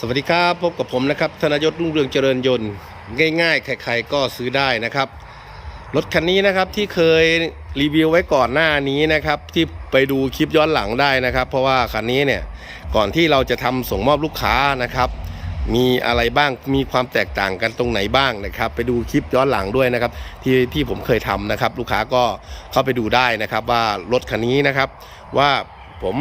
สวัสดีครับ พบกับผมนะครับ ธนยศรุ่งเรืองเจริญยนต์ ง่ายๆ ใครๆก็ซื้อได้นะครับ รถคันนี้นะครับที่เคยรีวิวไว้ก่อนหน้านี้นะครับ ที่ไปดูคลิปย้อนหลังได้นะครับ เพราะว่าคันนี้เนี่ยก่อนที่เราจะทำส่งมอบลูกค้านะครับ มีอะไรบ้างมีความแตกต่างกันตรงไหนบ้างนะครับ ไปดูคลิปย้อนหลังด้วยนะครับ ที่ที่ผมเคยทำนะครับ ลูกค้าก็เข้าไปดูได้นะครับว่ารถคันนี้นะครับว่าผม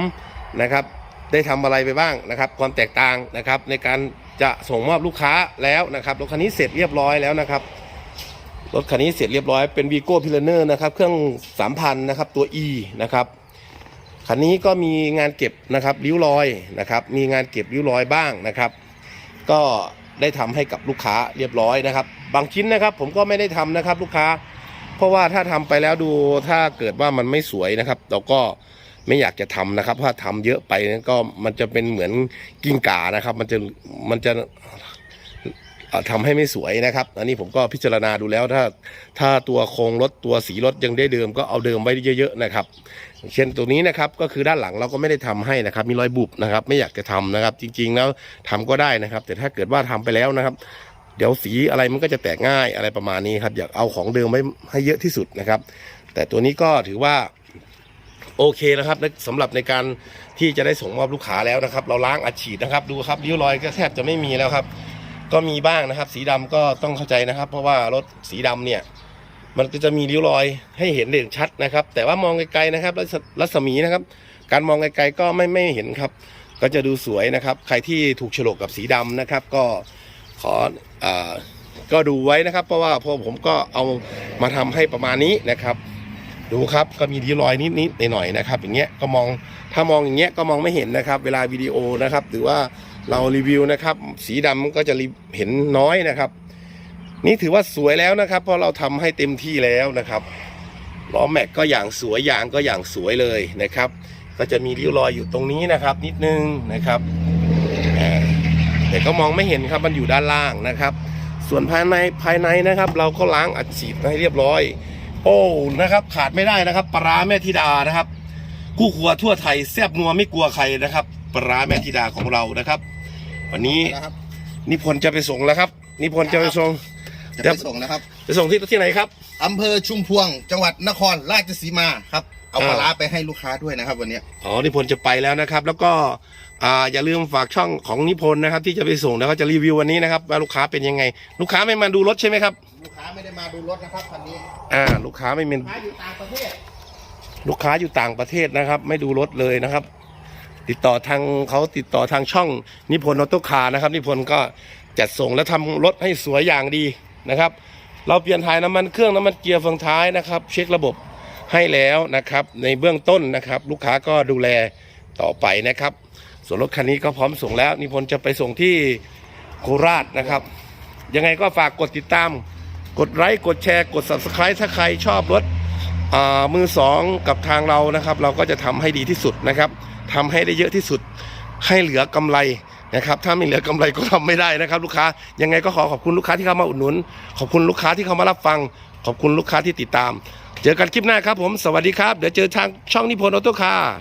นะครับ ได้ทำอะไรไปบ้างนะครับ ความแตกต่างนะครับ ในการจะส่งมอบลูกค้าแล้วนะครับรถคันนี้เสร็จเรียบร้อยแล้วนะครับรถคันนี้เสร็จเรียบร้อยเป็นวีโก้พิลเนอร์นะครับเครื่องสามพันนะครับตัว E นะครับคันนี้ก็มีงานเก็บนะครับริ้วรอยนะครับ มีงานเก็บริ้วรอยบ้างนะครับ ก็ได้ทำให้กับลูกค้าเรียบร้อยนะครับ บางชิ้นนะครับ ผมก็ไม่ได้ทำนะครับ ลูกค้า เพราะว่าถ้าทำไปแล้วดูถ้าเกิดว่ามันไม่สวยนะครับ เราก็ ไม่อยากจะทำนะครับเพราะทำเยอะไปก็มันจะเป็นเหมือนกิ้งก่านะครับ มันจะมันจะเอ่อทำให้ไม่สวยนะครับ อันนี้ผมก็พิจารณาดูแล้วถ้าถ้าตัวโครงรถตัวสีรถยังได้เดิมก็เอาเดิมไว้เยอะๆนะครับ เช่นตัวนี้นะครับก็คือด้านหลังเราก็ไม่ได้ทำให้นะครับ มีรอยบุบนะครับ ไม่อยากจะทำนะครับ จริงๆแล้วทำก็ได้นะครับ แต่ถ้าเกิดว่าทำไปแล้วนะครับ เดี๋ยวสีอะไรมันก็จะแตกง่ายอะไรประมาณนี้ครับ อยากเอาของเดิมไว้ให้เยอะที่สุดนะครับ แต่ตัวนี้ก็ถือว่า โอเคนะครับสำหรับในการที่จะได้ส่งมอบลูกค้าแล้วนะครับ เราล้างอัดฉีดนะครับ ดูครับริ้วรอยก็แทบจะไม่มีแล้วครับ ก็มีบ้างนะครับ สีดำก็ต้องเข้าใจนะครับ เพราะว่ารถสีดำเนี่ย มันก็จะมีริ้วรอยให้เห็นเด่นชัดนะครับ แต่ว่ามองไกลๆนะครับรัศมีนะครับ การมองไกลๆก็ไม่ไม่เห็นครับ ก็จะดูสวยนะครับ ใครที่ถูกฉลกกับสีดำนะครับ ก็ขออาก็ดูไว้นะครับ เพราะว่าพอผมก็เอามาทำให้ประมาณนี้นะครับ ดูครับก็มีริ้วรอยนิดๆหน่อยๆนะครับ อย่างเงี้ยก็มองถ้ามองอย่างเงี้ยก็มองไม่เห็นนะครับ เวลาวิดีโอนะครับ หรือว่าเรารีวิวนะครับ สีดำก็จะเห็นน้อยนะครับ นี่ถือว่าสวยแล้วนะครับ เพราะเราทำให้เต็มที่แล้วนะครับล้อแม็กก็อย่างสวยยางก็อย่างสวยเลยนะครับ ก็จะมีริ้วรอยอยู่ตรงนี้นะครับ นิดนึงนะครับแต่ก็มองไม่เห็นครับมันอยู่ด้านล่างนะครับ ส่วนภายในภายในนะครับ เราก็ล้างอัดฉีดให้เรียบร้อย โอ้นะครับ ขาดไม่ได้นะครับปลาร้าแม่ธิดานะครับ คู่ครัวทั่วไทยแซ่บนัวไม่กลัวใครนะครับปลาร้าแม่ธิดาของเรานะครับ วันนี้นะครับนิพนธ์จะไปส่งแล้วครับ นิพนธ์จะไปส่งจะไปส่งนะครับ จะส่งที่ที่ไหนครับอำเภอชุมพวง จังหวัดนครราชสีมาครับ เอาอ่าปลาร้าไปให้ลูกค้าด้วยนะครับ วันเนี้ยอ๋อนิพนธ์จะไปแล้วนะครับ แล้วก็อ่าอย่าลืมฝากช่องของนิพนธ์นะครับ ที่จะไปส่งแล้วก็จะรีวิววันนี้นะครับว่าลูกค้าเป็นยังไง ลูกค้าไม่มาดูรถใช่ไหมครับ ลูกค้าไม่ได้มาดูรถนะครับคันนี้อ่า ลูกค้าไม่เป็นลูกค้าอยู่ต่างประเทศ ลูกค้าอยู่ต่างประเทศนะครับ ไม่ดูรถเลยนะครับ ติดต่อทางเขาติดต่อทางช่องนิพนธ์ออโต้คาร์นะครับ นิพนธ์ก็จัดส่งและทำรถให้สวยอย่างดีนะครับ เราเปลี่ยนถ่ายน้ำมันเครื่องน้ำมันเกียร์เฟืองท้ายนะครับ เช็คระบบ ให้แล้วนะครับ ในเบื้องต้นนะครับ ลูกค้าก็ดูแลต่อไปนะครับ ส่วนรถคันนี้ก็พร้อมส่งแล้ว นิพนธ์จะไปส่งที่โคราชนะครับ ยังไงก็ฝากกดติดตาม กดไลค์กดแชร์กด subscribe ถ้าใครชอบรถมือสองกับทางเรานะครับ เราก็จะทำให้ดีที่สุดนะครับทำให้ได้เยอะที่สุดให้เหลือกำไรนะครับถ้าไม่เหลือกำไรก็ทำไม่ได้นะครับ ลูกค้ายังไงก็ขอขอบคุณลูกค้าที่เข้ามาอุดหนุน ขอบคุณลูกค้าที่เข้ามารับฟัง ขอบคุณลูกค้าที่ติดตาม เจอกันคลิปหน้าครับผม สวัสดีครับ เดี๋ยวเจอทางช่องนิพนธ์ออโต้คาร์